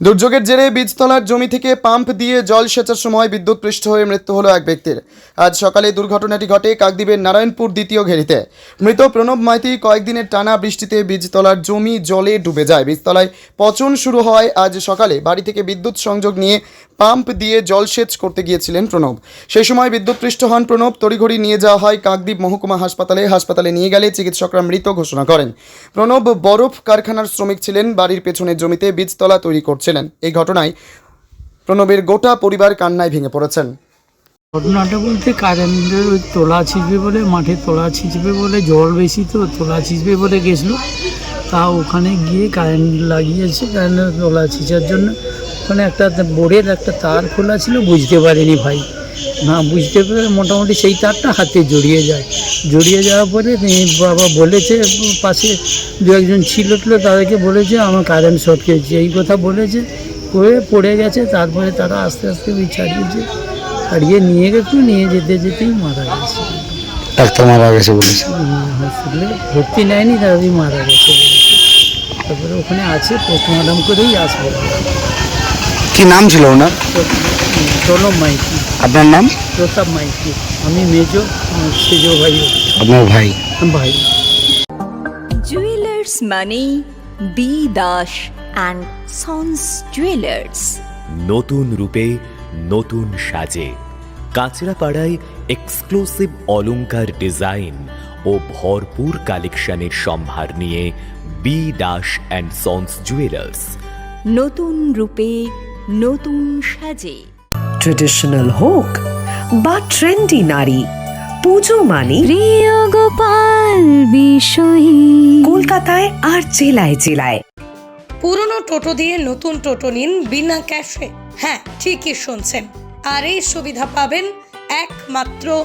দুর্যোগের জেরে বীজতলার জমি থেকে পাম্প দিয়ে জল সেচার সময় বিদ্যুৎ পৃষ্ঠ হয়ে মৃত্যু হলো এক ব্যক্তির। আজ সকালে দুর্ঘটনাটি ঘটে কাকদ্বীপের নারায়ণপুর দ্বিতীয় ঘেরিতে। মৃত প্রণব মাইতি কয়েকদিনের টানা বৃষ্টিতে বীজতলার জমি জলে ডুবে যায়। বীজতলায় পচন শুরু হয় আজ সকালে। বাড়ি থেকে বিদ্যুৎ সংযোগ নিয়ে পাম্প দিয়ে জলসেচ করতে গিয়েছিলেন প্রণব। সেই সময় বিদ্যুৎ পৃষ্ঠ হন প্রণব। তড়িঘড়ি নিয়ে যাওয়া হয় কাকদ্বীপ মহকুমা হাসপাতালে। হাসপাতালে নিয়ে গেলে চিকিৎসকরা মৃত ঘোষণা করেন। প্রণব বরফ কারখানার শ্রমিক ছিলেন। বাড়ির পেছনের জমিতে বীজতলা তৈরি করছিলেন। এই ঘটনায় প্রণবের গোটা পরিবার কান্নায় ভেঙে পড়েছেন। ঘটনাটা বলতে কারেন্টের ওই তোলা ছিঁচবে বলে, মাঠে তোলা ছিঁচবে বলে, জল বেশি তো তোলা ছিঁচবে বলে গেছিল। তা ওখানে গিয়ে কারেন্ট লাগিয়েছে কারেন্টের তোলা ছিঁচার জন্য। ওখানে একটা বোর্ডের একটা তার খোলা ছিল বুঝতে পারিনি ভাই। না বুঝতে পেরে মোটামুটি সেই তারটা হাতে জড়িয়ে যায়। জড়িয়ে যাওয়ার পরে তিনি বাবা বলেছে পাশে দু একজন ছিল টিল তাদেরকে বলেছে আমার কারেন্ট শর্ট খেয়েছে। এই কথা বলেছে করে পড়ে গেছে তারপরে তারা আস্তে আস্তে ওই ছাড়িয়েছে ছাড়িয়ে নিয়ে গেছে নিয়ে যেতে যেতেই মারা গেছে। ডাক্তার মারা গেছে বলেছে। হসপিটালে ভর্তি নেয়নি তাড়াতাড়ি মারা গেছে। তারপরে ওখানে আছে পোস্টমর্টম করেই আসবে। কি নাম ছিল ওনার? প্রণব মাইতি। আপনার নাম? প্রতাপ মাইতি। আমি মেজো সেজ ভাই। আপনার ভাই? ভাই। জুয়েলার্স মানে B Das and sons jewellers নতুন রূপে নতুন সাজে। কাঁচরাপাড়ায় এক্সক্লুসিভ অলংকার ডিজাইন ও ভরপুর কালেকশনের সম্ভার নিয়ে B Das and sons jewellers নতুন রূপে নতুন সাজে। ট্রেডিশনাল হোক বা ট্রেন্ডি নারী পুজো মানে প্রিয় গোপাল বিষয়ী। কলকাতায় আর জেলায় জেলায়। পুরনো টোটো দিয়ে নতুন টোটো নিন বিনা ক্যাশে। হ্যাঁ ঠিকই শুনছেন। আর এই সুবিধা পাবেন একমাত্র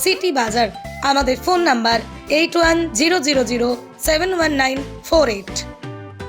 সিটি বাজার। আমাদের phone number eight one zero zero zero seven one nine four eight